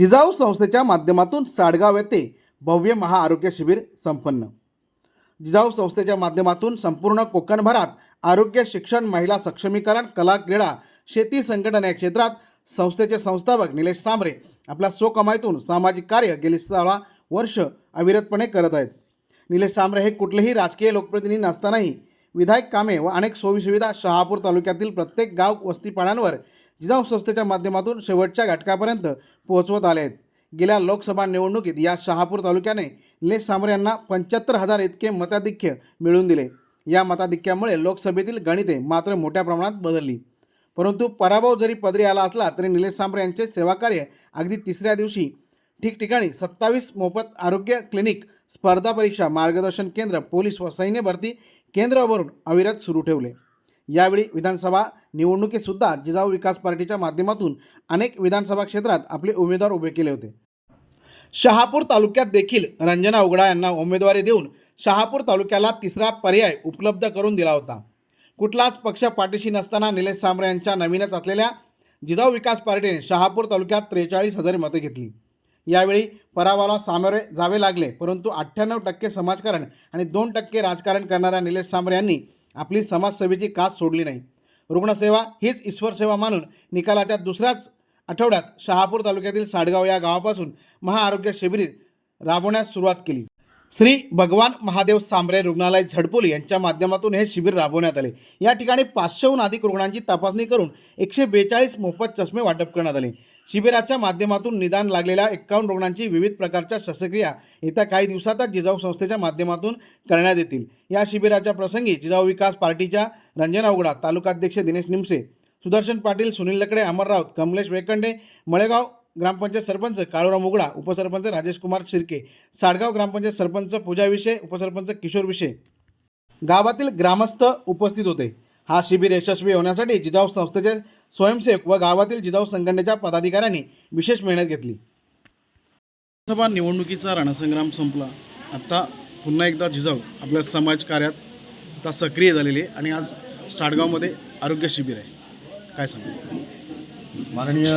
जिजाऊ संस्थेच्या माध्यमातून साडगाव येथे भव्य महाआरोग्य शिबिर संपन्न. जिजाऊ संस्थेच्या माध्यमातून संपूर्ण कोकणभरात आरोग्य शिक्षण महिला सक्षमीकरण कला क्रीडा शेती संघटन या क्षेत्रात संस्थेचे संस्थापक निलेश सांबरे आपल्या स्वकमाईतून सामाजिक कार्य गेली सोळा वर्ष अविरतपणे करत आहेत. निलेश सांबरे हे कुठलेही राजकीय लोकप्रतिनिधी नसतानाही विधायक कामे व अनेक सोयीसुविधा शहापूर तालुक्यातील प्रत्येक गाव वस्तीपाड्यांवर जिजाऊ संस्थेच्या माध्यमातून शेवटच्या घटकापर्यंत पोहोचवत आले आहेत. गेल्या लोकसभा निवडणुकीत या शहापूर तालुक्याने लेश सांबरे यांना पंच्याहत्तर हजार इतके मताधिक्य मिळवून दिले. या मताधिक्यामुळे लोकसभेतील गणिते मात्र मोठ्या प्रमाणात बदलली. परंतु पराभव जरी पदरी आला असला तरी निलेश सांबरे यांचे सेवाकार्य अगदी तिसऱ्या दिवशी ठिकठिकाणी सत्तावीस मोफत आरोग्य क्लिनिक स्पर्धा परीक्षा मार्गदर्शन केंद्र पोलीस व सैन्य भरती केंद्रावरून अविरत सुरू ठेवले. यावेळी विधानसभा निवडणुकीतसुद्धा जिजाऊ विकास पार्टीच्या माध्यमातून अनेक विधानसभा क्षेत्रात आपले उमेदवार उभे केले होते. शहापूर तालुक्यात देखील रंजना उगडा यांना उमेदवारी देऊन शहापूर तालुक्याला तिसरा पर्याय उपलब्ध करून दिला होता. कुठलाच पक्ष पाठीशी नसताना निलेश सांबरे यांच्या नवीनच असलेल्या जिजाऊ विकास पार्टीने शहापूर तालुक्यात त्रेचाळीस हजार मतं घेतली. यावेळी परावाला सामोरे जावे लागले परंतु अठ्ठ्याण्णव टक्के समाजकारण आणि दोन टक्के राजकारण करणाऱ्या निलेश सांबरे यांनी आपली समाजसेवेची कास सोडली नाही. रुग्णसेवा हीच ईश्वरसेवा मानून निकालाच्या दुसऱ्याच आठवड्यात शहापूर तालुक्यातील साडगाव या गावापासून महाआरोग्य शिबिर राबवण्यास सुरुवात केली. श्री भगवान महादेव सांबरे रुग्णालय झडपोली यांच्या माध्यमातून हे शिबिर राबवण्यात आले. या ठिकाणी पाचशेहून अधिक रुग्णांची तपासणी करून एकशे बेचाळीस मोफत चष्मे वाटप करण्यात आले. शिबिराच्या माध्यमातून निदान लागलेल्या एक्कावन्न रुग्णांची विविध प्रकारच्या शस्त्रक्रिया येत्या काही दिवसातच जिजाऊ संस्थेच्या माध्यमातून करण्यात येतील. या शिबिराच्या प्रसंगी जिजाऊ विकास पार्टीच्या रंजना उगडा तालुकाध्यक्ष दिनेश निमसे सुदर्शन पाटील सुनील लकडे अमर राऊत कमलेश वेकंडे मळेगाव ग्रामपंचायत सरपंच काळूराम उगडा उपसरपंच राजेश कुमार शिर्के साडगाव ग्रामपंचायत सरपंच पूजा विषय उपसरपंच किशोर विषय गावातील ग्रामस्थ उपस्थित होते. हा शिबिर यशस्वी होण्यासाठी जिजाऊ संस्थेचे स्वयंसेवक व गावातील जिजाऊ संघटनेच्या पदाधिकाऱ्यांनी विशेष मेहनत घेतली. लोकसभा निवडणुकीचा रणसंग्राम संपला. आता पुन्हा एकदा जिजाऊ आपल्या समाजकार्यात आता सक्रिय झालेली आहे आणि आज साडगावमध्ये आरोग्य शिबिर आहे. काय सांगा? माननीय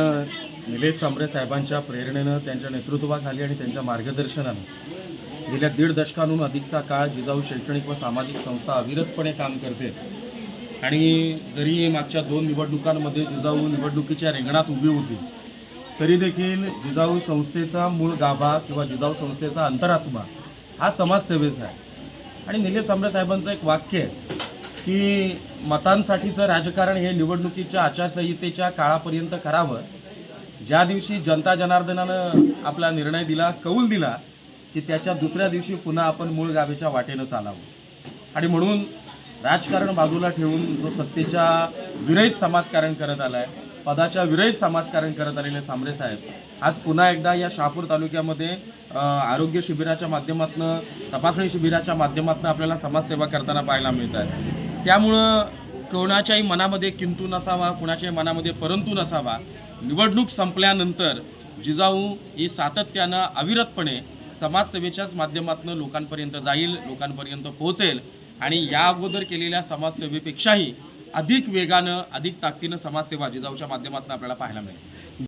निलेश सांबरे साहेबांच्या प्रेरणेनं त्यांच्या नेतृत्वाखाली आणि त्यांच्या मार्गदर्शनानं गेल्या दीड दशकांहून अधिकचा काळ जिजाऊ शैक्षणिक व सामाजिक संस्था अविरतपणे काम करते. आणि जरी मागच्या दोन निवडणुकांमध्ये जिजाऊ निवडणुकीच्या रिंगणात उभी होती तरी देखील जिजाऊ संस्थेचा मूळ गाभा किंवा जिजाऊ संस्थेचा अंतरात्मा हा समाजसेवेचा आहे. आणि निलेश सांबरे साहेबांचं एक वाक्य आहे की मतांसाठीचं राजकारण हे निवडणुकीच्या आचारसंहितेच्या काळापर्यंत करावं ज्या दिवशी जनता जनार्दनानं आपला निर्णय दिला कौल दिला की त्याच्या दुसऱ्या दिवशी पुन्हा आपण मूळ गावेच्या वाटेनं चालावं. आणि म्हणून राजकारण बाजूला ठेवून जो सत्तेच्या विरहित समाजकारण करत आला आहे पदाच्या विरहित समाजकारण करत आलेले सांबरे साहेब आज पुन्हा एकदा या शहापूर तालुक्यामध्ये आरोग्य शिबिराच्या माध्यमातून तपासणी शिबिराच्या माध्यमातून आपल्याला समाजसेवा करताना पाहायला मिळत आहे. त्यामुळं कोणाच्याही मनामध्ये किंतू नसावा कोणाच्याही मनामध्ये परंतु नसावा निवडणूक संपल्यानंतर जिजाऊ ही सातत्यानं अविरतपणे समाजसेवेच्याच माध्यमातून लोकांपर्यंत जाईल लोकांपर्यंत पोहोचेल आणि या अगोदर केलेल्या समाजसेवेपेक्षाही अधिक वेगानं अधिक ताकदीनं समाजसेवा जिजाऊच्या माध्यमातून आपल्याला पाहायला मिळेल.